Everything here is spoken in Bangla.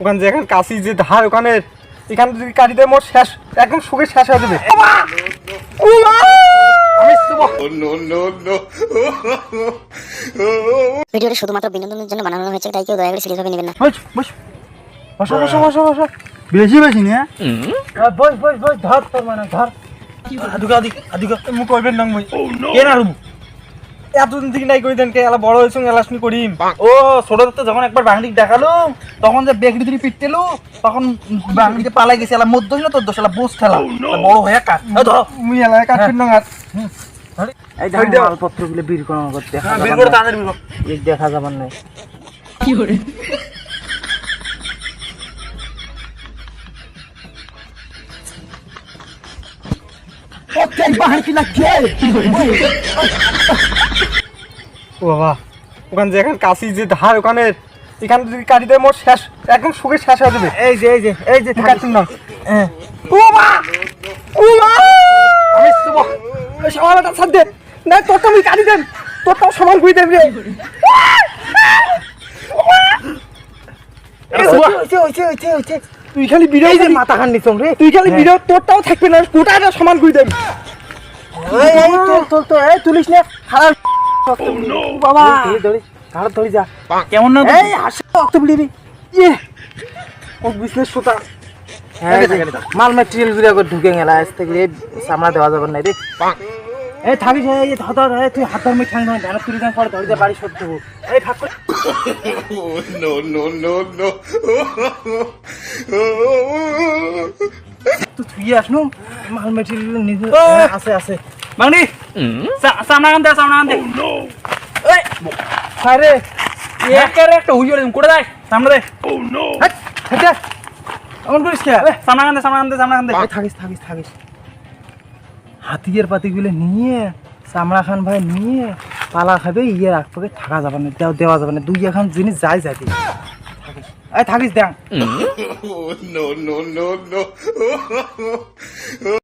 ওখানে যে এখানে কাশি যে ধার ওখানে এখানে যদি কাটিতে মোট শেষ একদম সুখে শেষ হয়ে যাবে! আমি ভিডিওটি শুধুমাত্র বিনোদনের জন্য বানানো হয়েছে তাই কেউ দয়া করে সিরিয়াসভাবে নেবেন না। বস বস বসো বসো বসো বসো বেশি বেশি নিয়ে? বস বস বস ধর তোর মানে ধর। আদুকা আদি আদুকা। মুখ করবেন না মুই কে না রুমু? এতদিন থেকে নাই করি দেন কে এলা বড় হয়েছে এলা শুনি করিম। ও ছোট তো যখন একবার বাঙালি দেখাল তখন যে বেগড়ি ধরে পিটতেলো তখন বাঙালিতে পালাই গেছে এলা মধ্য না তোর দোষ এলা বুঝ খেলা বড় হয়ে কাট ধরো। মুই এলা কাটবেন না আর এই ধরে মালপত্রগুলো বীর করা করতে দেখা বের যাবার করে নাই। তাদের বের কর। এই দেখা যাবার নাই। ও বাবা ওখানে যে এখানে কাশি যে ধার ওখানে এখানে যদি কাটিতে মোট শেষ একদম সুখে শেষ হয়ে যাবে। এই যে এই যে এই যে না। হ্যাঁ। ও ও আমি শুভ দে। না তোর তো আমি কাটি দেন তোর তো সমান তুই খালি মাথা খান রে। তুই খালি ভিডিও তোরটাও থাকবে না গোটাটা সমান এই তুলিস না। খারাপ বাবা। ধরি ধরি খারাপ ধরি যা। কেমন না এই হাসি রক্ত বিড়িবি ইয়ে। ও বিজনেস সোতা হ্যাঁ যে মাল ম্যাটেরিয়ালগুলো করে ঢুকে গেল আজ থেকে এই দেওয়া যাবে না রে। এই থাকিস এই ধর ধর তুই হাত ধর মিঠাং ধর ধ্যান তুলি ধরে দে বাড়ি হোক এই তুই আসনু মাল ম্যাটেরিয়াল নিজে হ্যাঁ, আছে আছে বাংলি সামনা কান দে সামনা কান দে এই আরে একের একটা কোড়ে সামনে দে হাট হাট এমন করিস কে সামনা কান দে সামনা কান দে সামনা কান দে থাকিস থাকিস থাকিস হাতিয়ার পাতিগুলো নিয়ে চামড়া খান ভাই নিয়ে পালা খাবে ইয়ে রাখবে থাকা যাবে না দেওয়া দেওয়া যাবে না দুই এখন জিনিস যাই যাবে থাকিস দেখ।